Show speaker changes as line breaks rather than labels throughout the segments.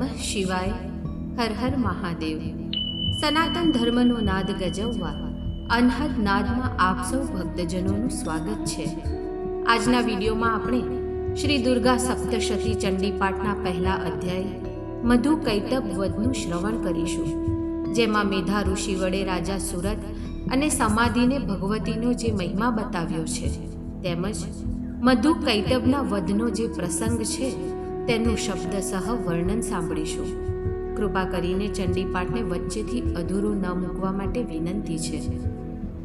નમઃ શિવાય. હર હર મહાદેવ. સનાતન ધર્મનો નાદ ગજવવા, અનહદ નાદમાં આપ સૌ ભક્તજનોનું સ્વાગત છે. આજના વિડીયોમાં આપણે શ્રી દુર્ગા સપ્તશતી ચંડીપાઠના પહેલા અધ્યાય, મધુ કૈતબ વધનું શ્રવણ કરીશું, જેમાં મેધા ઋષિ વડે રાજા સુરત અને સમાધિને ભગવતીનો જે મહિમા બતાવ્યો છે, તેમજ મધુ કૈતબના વધનો જે પ્રસંગ છે તેનું શબ્દસહ વર્ણન સાંભળીશું. કૃપા કરીને ચંડીપાઠને વચ્ચેથી અધૂરું ન મૂકવા માટે વિનંતી છે.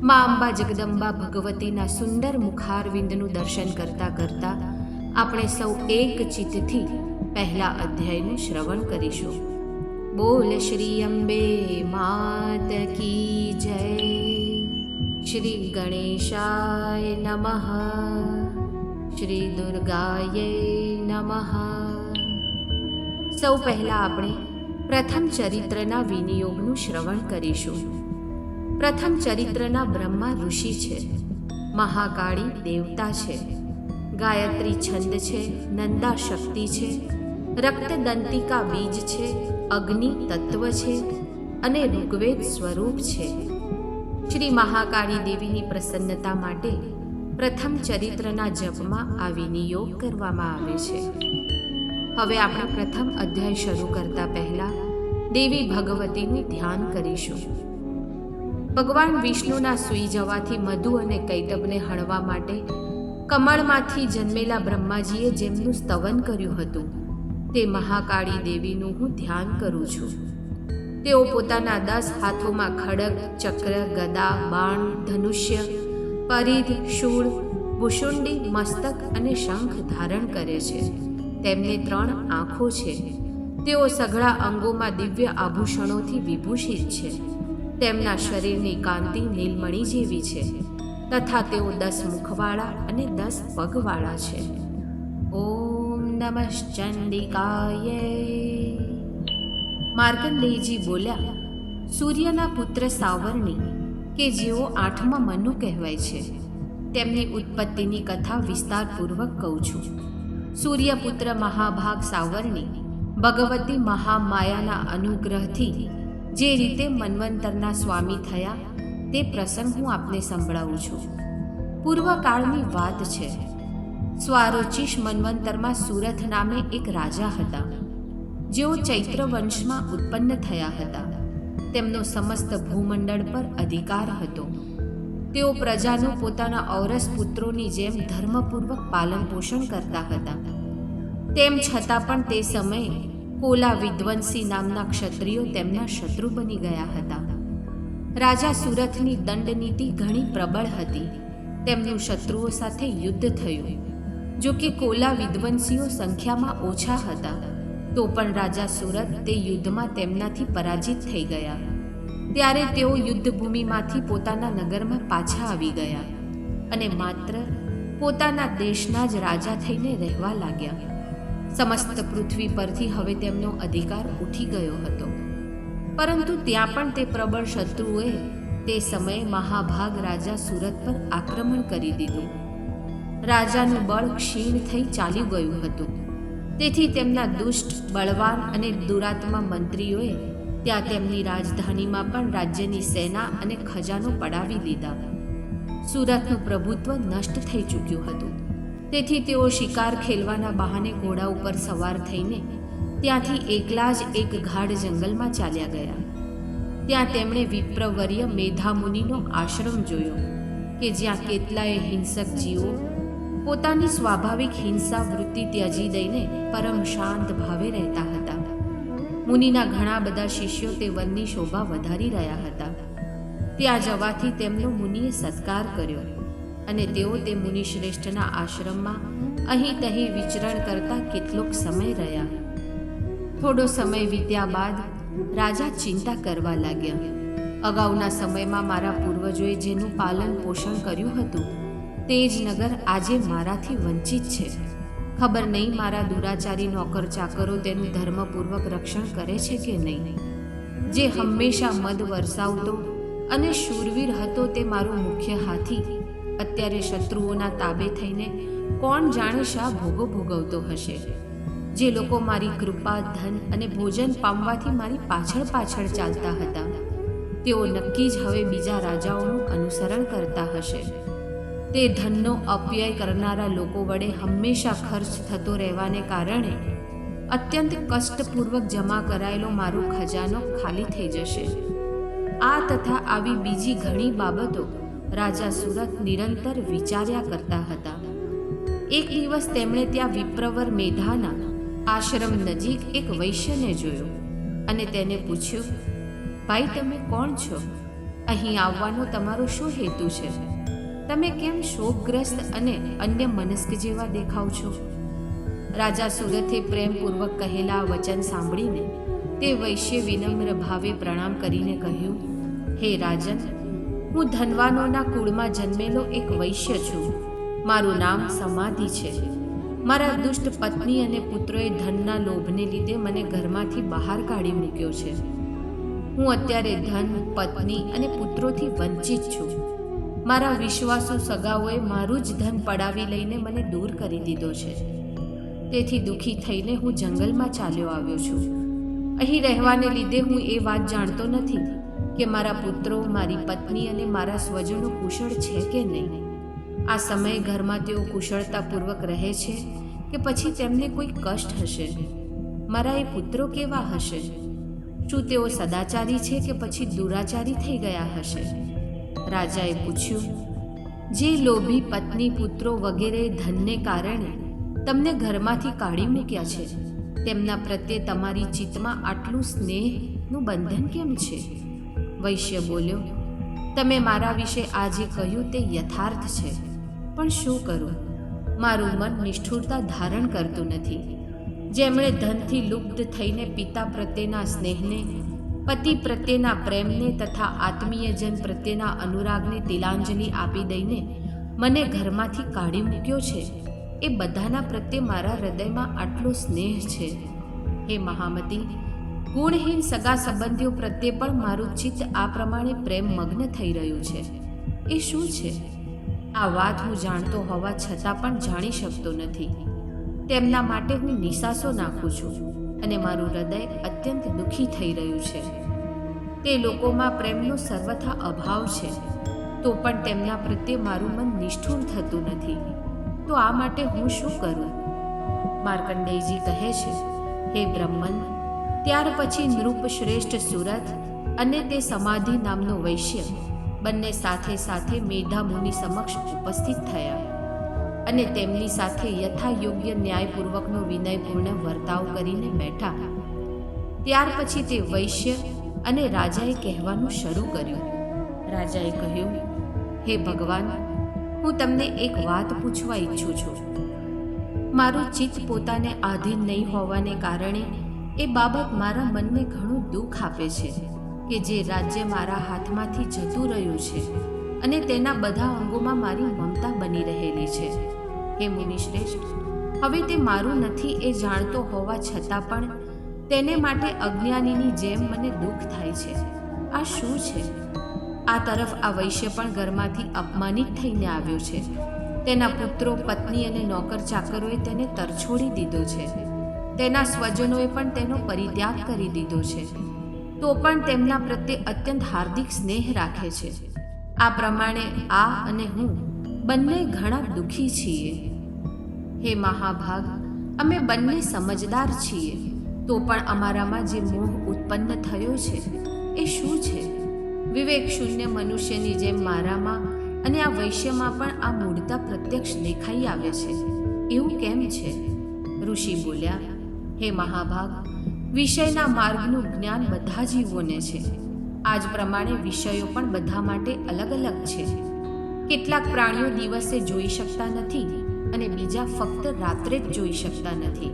મા અંબા જગદંબા ભગવતીના સુંદર મુખારવિંદનું દર્શન કરતા કરતા આપણે સૌ એક ચિત્તથી પહેલા અધ્યાયનું શ્રવણ કરીશું. બોલ શ્રી અંબે માત કી જય. શ્રી ગણેશાય નમઃ. શ્રી દુર્ગાય નમઃ. સૌ પહેલાં આપણે પ્રથમ ચરિત્રના વિનિયોગનું શ્રવણ કરીશું. પ્રથમ ચરિત્રના બ્રહ્મા ઋષિ છે, મહાકાળી દેવતા છે, ગાયત્રી છંદ છે, નંદા શક્તિ છે, રક્તદંતિકા બીજ છે, અગ્નિ તત્વ છે અને ઋગ્વેદ સ્વરૂપ છે. શ્રી મહાકાળી દેવીની પ્રસન્નતા માટે પ્રથમ ચરિત્રના જપમાં આ વિનિયોગ કરવામાં આવે છે. હવે આપણે પ્રથમ અધ્યાય શરૂ કરતા પહેલા દેવી ભગવતીનું ધ્યાન કરીશું. ભગવાન વિષ્ણુના સૂઈ જવાથી મધુ અને કૈતબને હણવા માટે કમળમાંથી જન્મેલા બ્રહ્માજીએ જેમનું સ્તવન કર્યું હતું, તે મહાકાળી દેવીનું હું ધ્યાન કરું છું. તેઓ પોતાના દસ હાથોમાં ખડગ ચક્ર, ગદા, બાણ, ધનુષ્ય, પરિધ, શૂળ, ભૂષુંડી, મસ્તક અને શંખ ધારણ કરે છે. તેમને ત્રણ આંખો છે. તેઓ સઘળા અંગોમાં દિવ્ય આભૂષણોથી વિભૂષિત છે. તેમના શરીરની કાંતિ નીલમણી જેવી છે તથા તેઓ દસ મુખવાળા અને દસ પગવાળા છે. ઓમ નમઃ ચંડિકાય. માર્કંડેયજી બોલ્યા, સૂર્યના પુત્ર સાવરણી, કે જેઓ આઠમા મનુ કહેવાય છે, તેમની ઉત્પત્તિની કથા વિસ્તારપૂર્વક કહું છું. સૂર્યપુત્ર મહાભાગ સાવરણી ભગવતી મહામાયાના અનુગ્રહથી જે રીતે મન્વંતરના સ્વામી થયા, તે પ્રસંગ હું આપને સંભળાવું છું. પૂર્વકાળની વાત છે. સ્વારોચિશ મન્વંતરમાં સુરથ નામે એક રાજા હતા. જેઓ ચૈત્ર વંશમાં ઉત્પન્ન થયા હતા. તેમનો સમસ્ત ભૂમંડળ પર અધિકાર હતો. તેઓ પ્રજાનું પોતાના ઔરસ પુત્રોની જેમ ધર્મપૂર્વક પાલન પોષણ કરતા હતા. તેમ છતાં પણ તે સમયે કોલા વિદ્વંસી નામના ક્ષત્રિયો તેમના શત્રુ બની ગયા હતા. રાજા સુરથની દંડનીતિ ઘણી પ્રબળ હતી. તેમનું શત્રુઓ સાથે યુદ્ધ થયું. જો કે કોલા વિદ્વંસીઓ સંખ્યામાં ઓછા હતા, તો પણ રાજા સુરત તે યુદ્ધમાં તેમનાથી પરાજિત થઈ ગયા. ત્યારે તેઓ યુદ્ધભૂમિમાંથી પોતાના નગરમાં પાછા આવી ગયા અને માત્ર પોતાના દેશના જ રાજા થઈને રહેવા લાગ્યા. સમસ્ત પૃથ્વી પરથી હવે તેમનો અધિકાર ઉઠી ગયો હતો. પરંતુ ત્યાં પણ તે પ્રબળ શત્રુઓએ તે સમયે મહાભાગ રાજા સુરત પર આક્રમણ કરી દીધું. રાજાનું બળ ક્ષીણ થઈ ચાલી ગયું હતું. તેથી તેમના દુષ્ટ, બળવાન અને દુરાત્મા મંત્રીઓએ ત્યાં તેમની રાજધાનીમાં પણ રાજ્યની સેના અને ખજાનો પડાવી લીધા. સુરતનું પ્રભુત્વ નષ્ટ થઈ ચૂક્યું હતું. તેથી તેઓ શિકાર ખેલવાના બહાને ઘોડા ઉપર સવાર થઈને ત્યાંથી એકલા જ એક ગાઢ જંગલમાં ચાલ્યા ગયા. ત્યાં તેમણે વિપ્રવર્ય મેધામુનિનો આશ્રમ જોયો, કે જ્યાં કેટલાય હિંસક જીવો પોતાની સ્વાભાવિક હિંસા વૃત્તિ ત્યજી દઈને પરમ શાંત ભાવે રહેતા હતા. મુનિના ઘણા બધા શિષ્યો તે વનની શોભા વધારી રહ્યા હતા. ત્યાં જવાથી તેમનો મુનિએ સત્કાર કર્યો અને તેઓ તે મુનિશ્રેષ્ઠના આશ્રમમાં અહીં તહીં વિચરણ કરતા કેટલોક સમય રહ્યા. થોડો સમય વીત્યા બાદ રાજા ચિંતા કરવા લાગ્યા. અગાઉના સમયમાં મારા પૂર્વજોએ જેનું પાલન પોષણ કર્યું હતું, તે જ નગર આજે મારાથી વંચિત છે. ખબર નહીં મારા દુરાચારી નોકર ચાકરો તેનું ધર્મપૂર્વક રક્ષણ કરે છે કે નહીં. જે હંમેશા મદ વરસાવતો અને શૂરવીર હતો તે મારો મુખ્ય હાથી. અત્યારે શત્રુઓના તાબે થઈને કોણ જાણે શા ભોગો ભોગવતો હશે. જે લોકો મારી કૃપા, ધન અને ભોજન પામવાથી મારી પાછળ પાછળ ચાલતા હતા. તેઓ નક્કી જ હવે બીજા રાજાઓનું અનુસરણ કરતા હશે. તે ધનનો અપવ્યય કરનારા લોકો વડે હંમેશા ખર્ચ થતો રહેવાને કારણે અત્યંત કષ્ટપૂર્વક જમા કરાયેલો મારો ખજાનો ખાલી થઈ જશે. આ તથા આવી બીજી ઘણી બાબતો રાજા સુરત નિરંતર વિચાર્યા કરતા હતા. એક દિવસ તેમણે ત્યાં વિપ્રવર મેધાના આશ્રમ નજીક એક વૈશ્યને જોયો અને તેને પૂછ્યું, ભાઈ, તમે કોણ છો? અહીં આવવાનો તમારો શું હેતુ છે? તમે કેમ શોકગ્રસ્ત અને અન્ય મનસ્ક જેવા દેખાવ છો? રાજા સુરથે પ્રેમપૂર્વક કહેલા વચન સાંભળીને તે વૈશ્ય વિનમ્ર ભાવે પ્રણામ કરીને કહ્યું, હે રાજન, હું ધનવાનોના કુળમાં જન્મેલો એક વૈશ્ય છું. મારું નામ સમાધિ છે. મારા દુષ્ટ પત્ની અને પુત્રોએ ધનના લોભને લીધે મને ઘરમાંથી બહાર કાઢી મૂક્યો છે. હું અત્યારે ધન, પત્ની અને પુત્રોથી વંચિત છું. મારા વિશ્વાસુ સગાઓએ મારું જ ધન પડાવી લઈને મને દૂર કરી દીધો છે. તેથી દુઃખી થઈને હું જંગલમાં ચાલ્યો આવ્યો છું. અહીં રહેવાને લીધે હું એ વાત જાણતો નથી કે મારા પુત્રો, મારી પત્ની અને મારા સ્વજનો કુશળ છે કે નહીં. આ સમયે ઘરમાં તેઓ કુશળતાપૂર્વક રહે છે કે પછી તેમને કોઈ કષ્ટ હશે? મારા એ પુત્રો કેવા હશે? શું તેઓ સદાચારી છે કે પછી દુરાચારી થઈ ગયા હશે? રાજાએ પૂછ્યું, જે લોભી પત્ની પુત્રો વગેરે ધનને કારણે તમને ઘરમાંથી કાઢી મૂક્યા છે, તેમના પ્રત્યે તમારી ચિત્તમાં આટલું સ્નેહનું બંધન કેમ છે? વૈશ્ય બોલ્યો, તમે મારા વિશે આ જે કહ્યું તે યથાર્થ છે, પણ શું કરું? મારું મન નિષ્ઠુરતા ધારણ કરતું નથી. જેમણે ધનથી લુપ્ત થઈને પિતા પ્રત્યેના સ્નેહને પતિ પ્રત્યેના પ્રેમને તથા આત્મીયજન પ્રત્યેના અનુરાગને તિલાંજલિ આપી દઈને મને ઘરમાંથી કાઢી મૂક્યો છે. એ બધાના પ્રત્યે મારા હૃદયમાં આટલો સ્નેહ છે. હે મહામતી, ગુણહીન સગા સંબંધીઓ પ્રત્યે પણ મારું ચિત્ત આ પ્રમાણે પ્રેમ મગ્ન થઈ રહ્યું છે. એ શું છે? આ વાત હું જાણતો હોવા છતાં પણ જાણી શકતો નથી. તેમના માટે હું નિશાસો નાખું છું. અને મારું હૃદય અત્યંત દુઃખી થઈ રહ્યું છે. તે લોકોમાં પ્રેમનો સર્વથા અભાવ છે. તો પણ તેમના પ્રત્યે મારું મન નિષ્ઠુર થતું નથી. તો આ માટે હું શું કરું? માર્કંડેયજી કહે છે, હે બ્રહ્મન, ત્યાર પછી નૃપ શ્રેષ્ઠ સુરત અને તે સમાધિ નામનો વૈશ્ય બંને સાથે સાથે મેધા મુનિ સમક્ષ ઉપસ્થિત થયા. અને તેમની સાથે યથાયોગ્ય ન્યાયપૂર્વકનો વિનયપૂર્ણ વર્તાવ કરીને બેઠા. ત્યાર પછી તે વૈશ્ય અને રાજાએ કહેવાનું શરૂ કર્યું. રાજાએ કહ્યું, હે ભગવાન, હું તમને એક વાત પૂછવા ઈચ્છું છું. મારું ચિત્ત પોતાને આધીન નહીં હોવાને કારણે એ બાબત મારા મનને ઘણું દુઃખ આપે છે કે જે રાજ્ય મારા હાથમાંથી જતું રહ્યું છે અને તેના બધા અંગોમાં મારી મમતા બની રહેલી છે. હે મુનિશ્રેષ્ઠ, હવે તે મારું નથી એ જાણતો હોવા છતાં પણ તેને માટે અજ્ઞાનીની જેમ મને દુઃખ થાય છે. આ શું છે? આ તરફ આ વૈશ્ય પણ ઘરમાંથી અપમાનિત થઈને આવ્યો છે. તેના પુત્રો, પત્ની અને નોકર ચાકરોએ તેને તરછોડી દીધો છે. તેના સ્વજનોએ પણ તેનો પરિત્યાગ કરી દીધો છે. તો પણ તેમના પ્રત્યે અત્યંત હાર્દિક સ્નેહ રાખે છે. આ પ્રમાણે આ અને હું બંને ઘણા દુઃખી છીએ. હે મહાભાગ, અમે બંને સમજદાર છીએ. તો પણ અમારામાં જે મોહ ઉત્પન્ન થયો છે, એ શું છે? વિવેક શૂન્ય મનુષ્યની જેમ મારામાં અને આ વૈશ્યમાં પણ આ મૂળતા પ્રત્યક્ષ દેખાઈ આવે છે. એવું કેમ છે? ઋષિ બોલ્યા, હે મહાભાગ, વિષયના માર્ગનું જ્ઞાન બધા જીવોને છે. આ જ પ્રમાણે વિષયો પણ બધા માટે અલગ અલગ છે. કેટલાક પ્રાણીઓ દિવસે જોઈ શકતા નથી અને બીજા ફક્ત રાત્રે જ જોઈ શકતા નથી.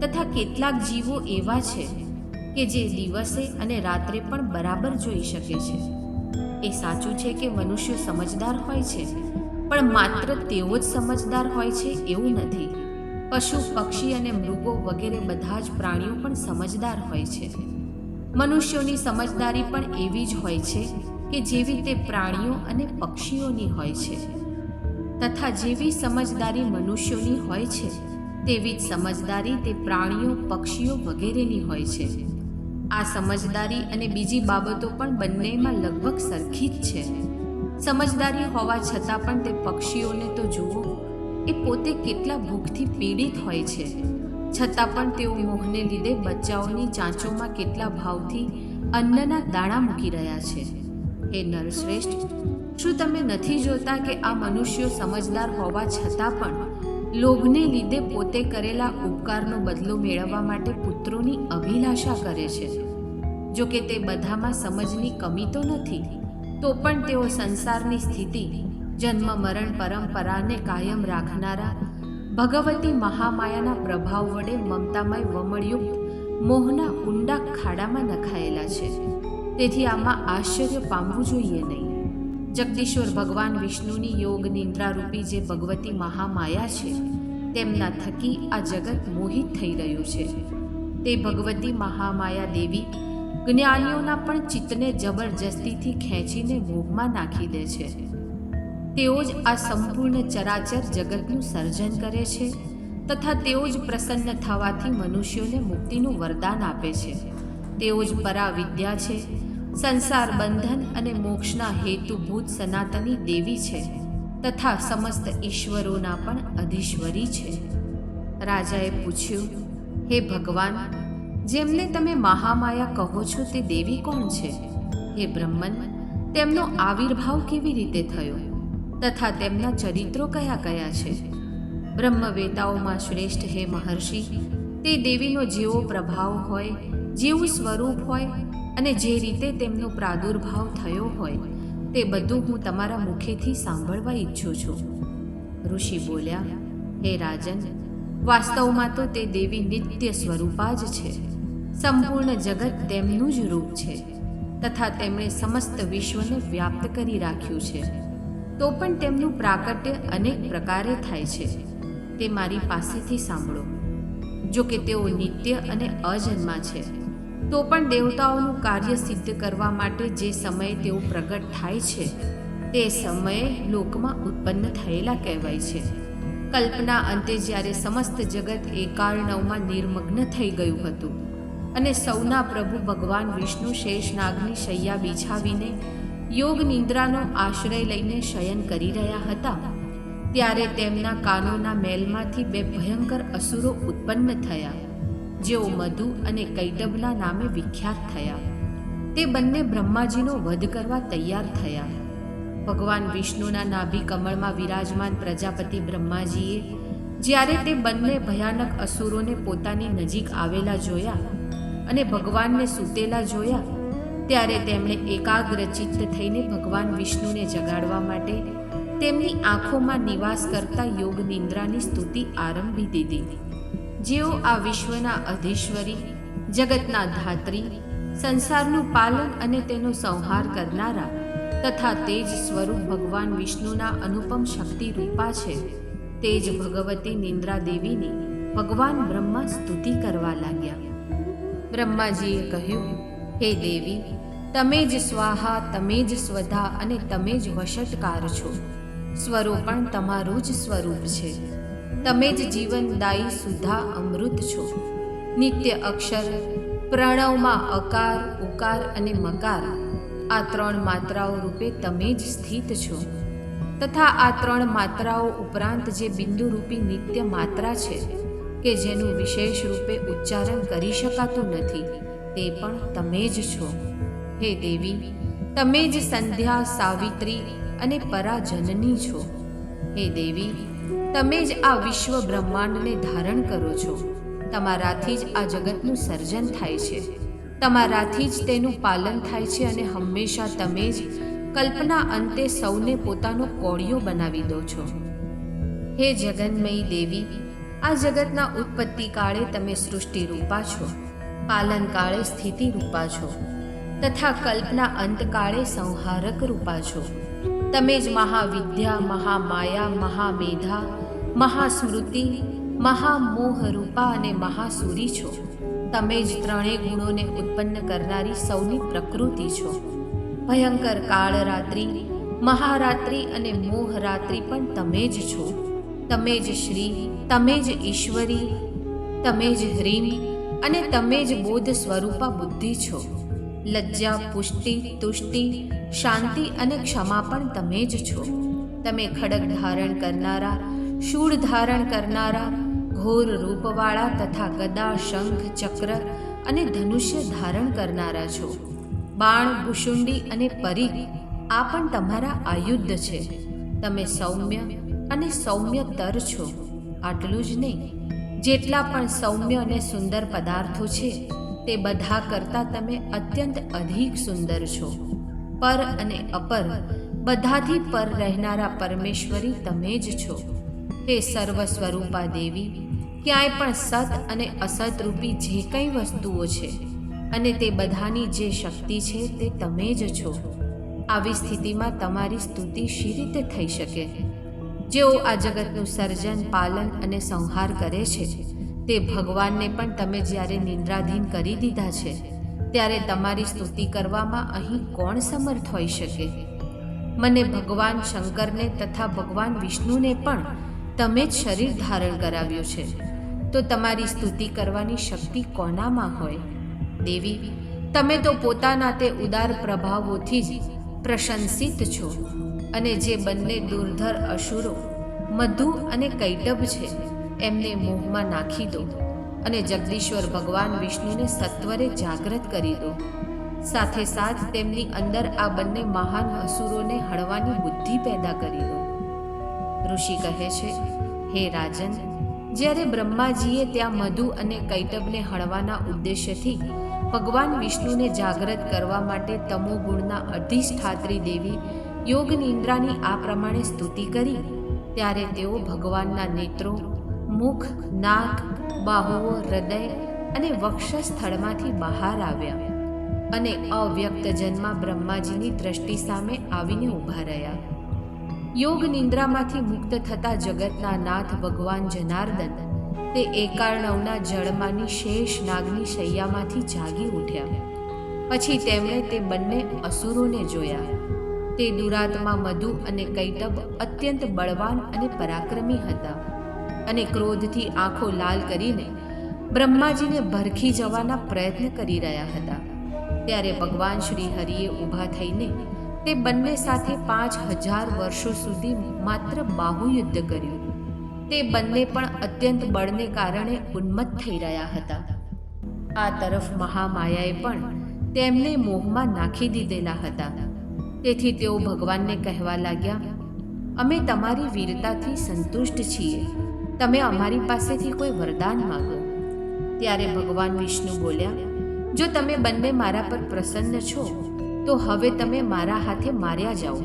તથા કેટલાક જીવો એવા છે કે જે દિવસે અને રાત્રે પણ બરાબર જોઈ શકે છે. એ સાચું છે કે મનુષ્યો સમજદાર હોય છે, પણ માત્ર તેઓ જ સમજદાર હોય છે એવું નથી. પશુ, પક્ષી અને મૃગો વગેરે બધા જ પ્રાણીઓ પણ સમજદાર હોય છે. મનુષ્યોની સમજદારી પણ એવી જ હોય છે કે જેવી તે પ્રાણીઓ અને પક્ષીઓની હોય છે, તથા જેવી સમજદારી મનુષ્યોની હોય છે, તેવી જ સમજદારી તે પ્રાણીઓ, પક્ષીઓ વગેરેની હોય છે. આ સમજદારી અને બીજી બાબતો પણ બંનેમાં લગભગ સરખી જ છે. સમજદારી હોવા છતાં પણ તે પક્ષીઓને તો જુઓ, એ પોતે કેટલા ભૂખથી પીડિત હોય છે. છતાં પણ તેઓ મોહને લીધે બચ્ચાઓની ચાંચોમાં કેટલા ભાવથી અન્નના દાણા મૂકી રહ્યા છે. હે નરશ્રેષ્ઠ, શું તમે નથી જોતા કે આ મનુષ્યો સમજદાર હોવા છતાં પણ લોભને લીધે પોતે કરેલા ઉપકારનો બદલો મેળવવા માટે પુત્રોની અભિલાષા કરે છે? જો કે તે બધામાં સમજની કમી તો નથી, તો પણ તેઓ સંસારની સ્થિતિ, જન્મ, મરણ, પરંપરાને કાયમ રાખનારા ભગવતી મહામાયાના પ્રભાવ વડે મમતામય, વમળયુક્ત, મોહના ઊંડા ખાડામાં નખાયેલા છે. તેથી આમાં આશ્ચર્ય પામવું જોઈએ નહીં. જગદીશ્વર ભગવાન વિષ્ણુની યોગ નિંદ્રારૂપી જે ભગવતી મહામાયા છે, તેમના થકી આ જગત મોહિત થઈ રહ્યું છે. તે ભગવતી મહામાયા દેવી જ્ઞાનીઓના પણ ચિત્તને જબરજસ્તીથી ખેંચીને મોહમાં નાખી દે છે. તેઓ જ આ સંપૂર્ણ ચરાચર જગતનું સર્જન કરે છે તથા તેઓ જ પ્રસન્ન થવાથી મનુષ્યોને મુક્તિનું વરદાન આપે છે. તેઓ જ પરાવિદ્યા છે સંસાર બંધન અને મોક્ષના હેતુભૂત સનાતની દેવી છે તથા સમસ્ત ઈશ્વરોના પણ અધીશ્વરી છે. રાજાએ પૂછ્યું, હે ભગવાન, જેમને તમે મહામાયા કહો છો તે દેવી કોણ છે? હે બ્રહ્મન, તેમનો આવિર્ભાવ કેવી રીતે થયો? તથા તેમના ચરિત્રો કયા કયા છે? બ્રહ્મવેતાઓમાં શ્રેષ્ઠ હે મહર્ષિ, તે દેવીનો જેવો પ્રભાવ હોય, જેવું સ્વરૂપ હોય અને જે રીતે તેમનો પ્રાદુર્ભાવ થયો હોય, તે બધું હું તમારા મુખેથી સાંભળવા ઈચ્છું છું. ઋષિ બોલ્યા, હે રાજન, વાસ્તવમાં તો તે દેવી નિત્ય સ્વરૂપા જ છે. સંપૂર્ણ જગત તેમનું જ રૂપ છે, તથા તેમણે સમસ્ત વિશ્વને વ્યાપ્ત કરી રાખ્યું છે. તો પણ તેમનું પ્રાકટ્ય અનેક પ્રકારે થાય છે. તે મારી પાસેથી સાંભળો. જો કે તેઓ નિત્ય અને અજન્મા છે. તો પણ દેવતાઓનું કાર્ય સિદ્ધ કરવા માટે જે સમયે તેઓ પ્રગટ થાય છે, તે સમયે લોકમાં ઉત્પન્ન થયેલા કહેવાય છે. કલ્પના અંતે જ્યારે સમસ્ત જગત એકાર્ણવમાં નિર્મગ્ન થઈ ગયું હતું અને સૌના પ્રભુ ભગવાન વિષ્ણુ શેષનાગની શૈયા બિછાવીને યોગ નિંદ્રાનો આશ્રય લઈને શયન કરી રહ્યા હતા, ત્યારે તેમના કાનોના મેલમાંથી બે ભયંકર અસુરો ઉત્પન્ન થયા. જેઓ મધુ અને કૈટબના નામે વિખ્યાત થયા. તે બંને બ્રહ્માજીનો વધ કરવા તૈયાર થયા. ભગવાન વિષ્ણુના નાભી કમળમાં વિરાજમાન પ્રજાપતિ બ્રહ્માજીએ જ્યારે તે બંને ભયાનક અસુરોને પોતાની નજીક આવેલા જોયા અને ભગવાનને સૂતેલા જોયા, ત્યારે તેમણે એકાગ્રચિત્ત થઈને ભગવાન વિષ્ણુને જગાડવા માટે તેમની આંખોમાં નિવાસ કરતા યોગ નિંદ્રાની સ્તુતિ આરંભી દીધી. જેઓ આ વિશ્વના અધીશ્વરી, જગતના ધાત્રી, સંસારનું પાલન અને તેનો સંહાર કરનારા તથા તેજ સ્વરૂપ ભગવાન વિષ્ણુના અનુપમ શક્તિ રૂપા છે, તે જ ભગવતી નિંદ્રા દેવીની ભગવાન બ્રહ્મા સ્તુતિ કરવા લાગ્યા. બ્રહ્માજીએ કહ્યું, હે દેવી, તમે જ સ્વાહા, તમે જ સ્વધા અને તમે જ વશટકાર છો. સ્વરૂપ પણ તમારું જ સ્વરૂપ છે. તમે જ જીવનદાયી સુધા અમૃત છો. નિત્ય અક્ષર પ્રણવમાં અકાર, ઉકાર અને મકાર. આ ત્રણ માત્રાઓ રૂપે તમે જ સ્થિત છો. તથા આ ત્રણ માત્રાઓ ઉપરાંત જે બિંદુ રૂપી નિત્ય માત્રા છે, કે જેનું વિશેષ રૂપે ઉચ્ચારણ કરી શકાતું નથી, તે પણ તમે જ છો. હે દેવી, તમે જ સંધ્યા, સાવિત્રી અને પરાજનની છો. હે દેવી તમે જ આ વિશ્વ બ્રહ્માંડને ધારણ કરો છો. તમારાથી જ આ જગતનું સર્જન થાય છે. તમારાથી જ તેનું પાલન થાય છે અને હંમેશા તમે જ કલ્પના અંતે સૌને પોતાનો કોળિયો બનાવી દો છો. હે જગન્મયી દેવી, આ જગતના ઉત્પત્તિ કાળે તમે સૃષ્ટિ રૂપા છો. પાલન કાળે સ્થિતિ રૂપા છો. તથા કલ્પના અંતકાળે સંહારક રૂપા છો. તમે જ મહાવિદ્યા, મહામાયા, મહામેધા, મહાસ્મૃતિ, મહામોહરૂપા અને મહાસુરી છો. તમે જ ત્રણેય ગુણોને ઉત્પન્ન કરનારી સૌની પ્રકૃતિ છો. ભયંકર કાળરાત્રિ, મહારાત્રિ અને મોહરાત્રિ પણ તમે જ છો. તમે જ શ્રી, તમે જ ઈશ્વરી, તમે જ હ્રીમ અને તમે જ બોધ સ્વરૂપા બુદ્ધિ છો. લજ્જા, પુષ્ટિ, તુષ્ટિ, શાંતિ અને ક્ષમા પણ તમે જ છો. તમે ખડગ ધારણ કરનારા, શૂળ ધારણ કરનારા, ઘોર રૂપવાળા તથા ગદા, શંખ, ચક્ર અને ધનુષ્ય ધારણ કરનારા છો. બાણ, ભૂષુંડી અને પરી આ પણ તમારા આયુધ છે. તમે સૌમ્ય અને સૌમ્ય તર છો. આટલું જ નહીં. જેટલા પણ સૌમ્ય અને સુંદર પદાર્થો છે તે બધા કરતાં તમે અત્યંત અધિક સુંદર છો. પર અને અપર બધાથી પર રહેનારા પરમેશ્વરી તમે જ છો. હે સર્વ સ્વરૂપા દેવી, ક્યાંય પણ સત અને અસતરૂપી જે કંઈ વસ્તુઓ છે અને તે બધાની જે શક્તિ છે તે તમે જ છો. આવી સ્થિતિમાં તમારી સ્તુતિ શી રીતે થઈ શકે? જેઓ આ જગતનું સર્જન, પાલન અને સંહાર કરે છે તે ભગવાનને પણ તમે જ્યારે નિંદ્રાધીન કરી દીધા છે, ત્યારે તમારી સ્તુતિ કરવામાં અહીં કોણ સમર્થ હોઈ શકે? મને ભગવાન શંકરને તથા ભગવાન વિષ્ણુને પણ તમે જ શરીર ધારણ કરાવ્યું છે. તો તમારી સ્તુતિ કરવાની શક્તિ કોનામાં હોય? દેવી, તમે તો પોતાના તે ઉદાર પ્રભાવોથી જ પ્રશંસિત છો અને જે બંને દુર્ધર અસુરો, મધુ અને કૈટભ છે. એમને મોહમાં નાખી દો અને જગદીશ્વર ભગવાન વિષ્ણુને સત્વરે જાગૃત કરી દો. સાથે સાથ તેમની અંદર આ બંને મહાન અસુરોને હળવાની બુદ્ધિ પેદા કરી દો. ઋષિ કહે છે, હે રાજન, જ્યારે બ્રહ્માજીએ ત્યાં મધુ અને કૈટબને હળવાના ઉદ્દેશ્યથી ભગવાન વિષ્ણુને જાગૃત કરવા માટે તમોગુણના અધિષ્ઠાત્રી દેવી યોગ નિંદ્રાની આ પ્રમાણે સ્તુતિ કરી, ત્યારે તેઓ ભગવાનના નેત્રો મુખ, નાક બાહુઓ હૃદય અને વક્ષ સ્થળમાંથી બહાર આવ્યા અને અવ્યક્ત જન્મા બ્રહ્માજીની દ્રષ્ટિ સામે આવીને ઊભા રહ્યા. યોગ નિંદ્રામાંથી મુક્ત થતા જગતના નાથ ભગવાન જનાર્દન તે એકાર્ણવના જળમાંની શેષ નાગની શૈયામાંથી જાગી ઉઠ્યા. પછી તેમણે તે બંને અસુરોને જોયા. તે દુરાત્મા મધુ અને કૈટબ અત્યંત બળવાન અને પરાક્રમી હતા. અને ક્રોધથી આંખો લાલ કરીને બ્રહ્માજીને ભરખી જવાના પ્રયત્ન કરી રહ્યા હતા. ત્યારે ભગવાન શ્રી હરિએ ઊભા થઈને તે બંને સાથે પાંચ હજાર વર્ષો સુધી માત્ર બાહુયુદ્ધ કર્યું. તે બંને પણ અત્યંત બળને કારણે ઉન્મત્ત થઈ રહ્યા હતા. આ તરફ મહામાયાએ પણ તેમને મોહમાં નાખી દીધેલા હતા. તેથી તેઓ ભગવાનને કહેવા લાગ્યા, અમે તમારી વીરતાથી સંતુષ્ટ છીએ. તમે અમારી પાસેથી કોઈ વરદાન માગો. ત્યારે ભગવાન વિષ્ણુ બોલ્યા, જો તમે બંને મારા પર પ્રસન્ન છો, તો હવે તમે મારા હાથે માર્યા જાઓ.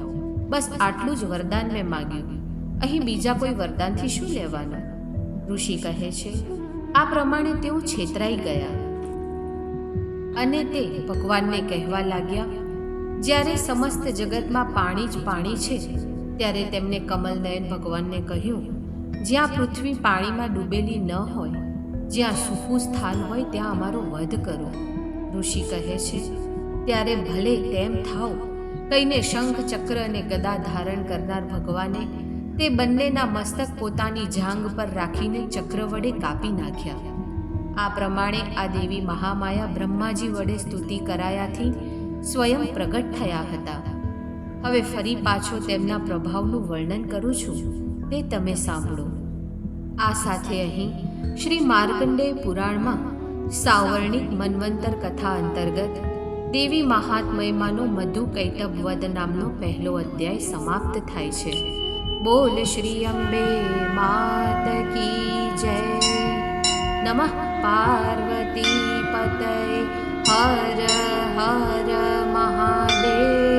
બસ આટલું જ વરદાન મેં માગ્યું. અહીં બીજા કોઈ વરદાનથી શું લેવાનું? ઋષિ કહે છે, આ પ્રમાણે તેઓ છેતરાઈ ગયા. અને તે ભગવાનને કહેવા લાગ્યા, જ્યારે સમસ્ત જગતમાં પાણી જ પાણી છે, ત્યારે તેમણે કમલનયન ભગવાનને કહ્યું જ્યાં પૃથ્વી પાણીમાં ડૂબેલી ન હોય, જ્યાં સૂકું સ્થાન હોય, ત્યાં અમારો વધ કરો. ઋષિ કહે છે, ત્યારે ભલે તેમ થાવ કહીને શંખ ચક્ર અને ગદા ધારણ કરનાર ભગવાને તે બંનેના મસ્તક પોતાની જાંગ પર રાખીને ચક્ર વડે કાપી નાખ્યા. આ પ્રમાણે આ દેવી મહામાયા બ્રહ્માજી વડે સ્તુતિ કરાયાથી સ્વયં પ્રગટ થયા હતા. હવે ફરી પાછો તેમના પ્રભાવનું વર્ણન કરું છું. તે તમે સાંભળો. આ સાથે અહીં શ્રી માર્કંડેય પુરાણમાં સાવર્ણિક મન્વંતર કથા અંતર્ગત દેવી મહાત્મયમાંનો મધુ કૈટભ વદ નામનો પહેલો અધ્યાય સમાપ્ત થાય છે. બોલ શ્રી અંબે માત કી જય. નમઃ પાર્વતી પતય. હર હર મહાદેવ.